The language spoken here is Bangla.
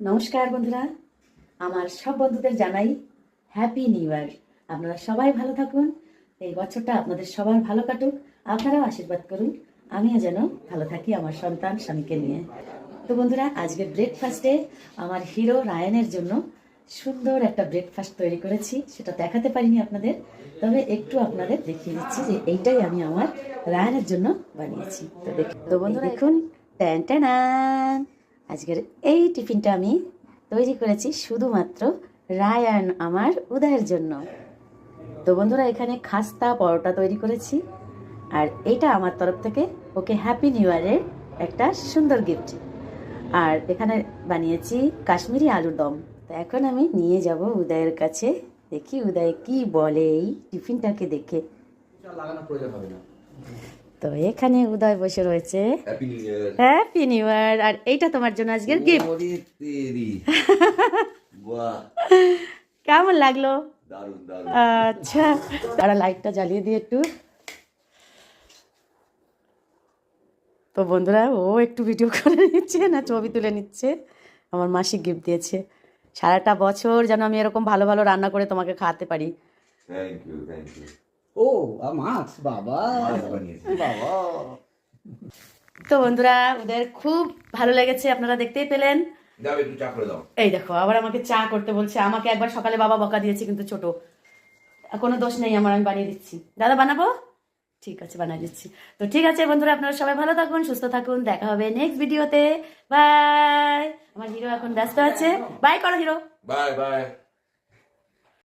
নমস্কার বন্ধুরা। আমার সব বন্ধুদের জানাই হ্যাপি নিউ ইয়ার আপনারা সবাই ভালো থাকুন। এই বছরটা আপনাদের সবার ভালো কাটুক। আপনারাও আশীর্বাদ করুন। আমিও যেন ভালো থাকি আমার সন্তান স্বামীকে নিয়ে। তো বন্ধুরা আজকে ব্রেকফাস্টে আমার হিরো রায়নের জন্য সুন্দর একটা ব্রেকফাস্ট তৈরি করেছি। সেটা দেখাতে পারিনি আপনাদের। তবে একটু আপনাদের দেখিয়ে দিচ্ছি যে এইটাই আমি আমার রায়নের জন্য বানিয়েছি। তো দেখ তো বন্ধুরা দেখুন। ট্যান ট্যানান। আজকের এই টিফিনটা আমি তৈরি করেছি শুধুমাত্র রায়ান আমার উদয়ের জন্য। তো বন্ধুরা, এখানে খাস্তা পরোটা তৈরি করেছি আর এটা আমার তরফ থেকে ওকে হ্যাপি নিউ ইয়ারের একটা সুন্দর গিফট আর এখানে বানিয়েছি কাশ্মীরি আলুর দম। তো এখন আমি নিয়ে যাব উদয়ের কাছে। দেখি উদয় কি বলে এই টিফিনটাকে দেখে। তো এখানে উদয় বসে রয়েছে। হ্যাপি নিউ ইয়ার আর এইটা তোমার জন্য আজকের গিফট কেমন লাগল? আচ্ছা। তারা লাইটটা জ্বালিয়ে দিয়ে একটু। তো বন্ধুরা ও একটু ভিডিও করে নিচ্ছে না ছবি তুলে নিচ্ছে। আমার মাসি গিফট দিয়েছে। সারাটা বছর যেন আমি এরকম ভালো ভালো রান্না করে তোমাকে খাওয়াতে পারি। থ্যাংক ইউ থ্যাংক ইউ ও মাছ বাবা। বাবা। তো বন্ধুরা ওদের খুব ভালো লেগেছে আপনারা দেখতেই পেলেন। যাবে একটু চা করে দাও। এই দেখো আবার আমাকে চা করতে বলছে। আমাকে একবার সকালে বাবা বকা দিয়েছে কিন্তু ছোট। কোনো দোষ নেই আমার আমি বানিয়ে দিচ্ছি। দাদা বানাবো? ঠিক আছে বানিয়ে দিচ্ছি। তো ঠিক আছে বন্ধুরা আপনারা সবাই ভালো থাকুন সুস্থ থাকুন। দেখা হবে নেক্সট ভিডিওতে বাই আমার হিরো এখন ব্যস্ত আছে। বাই করো হিরো বাই বাই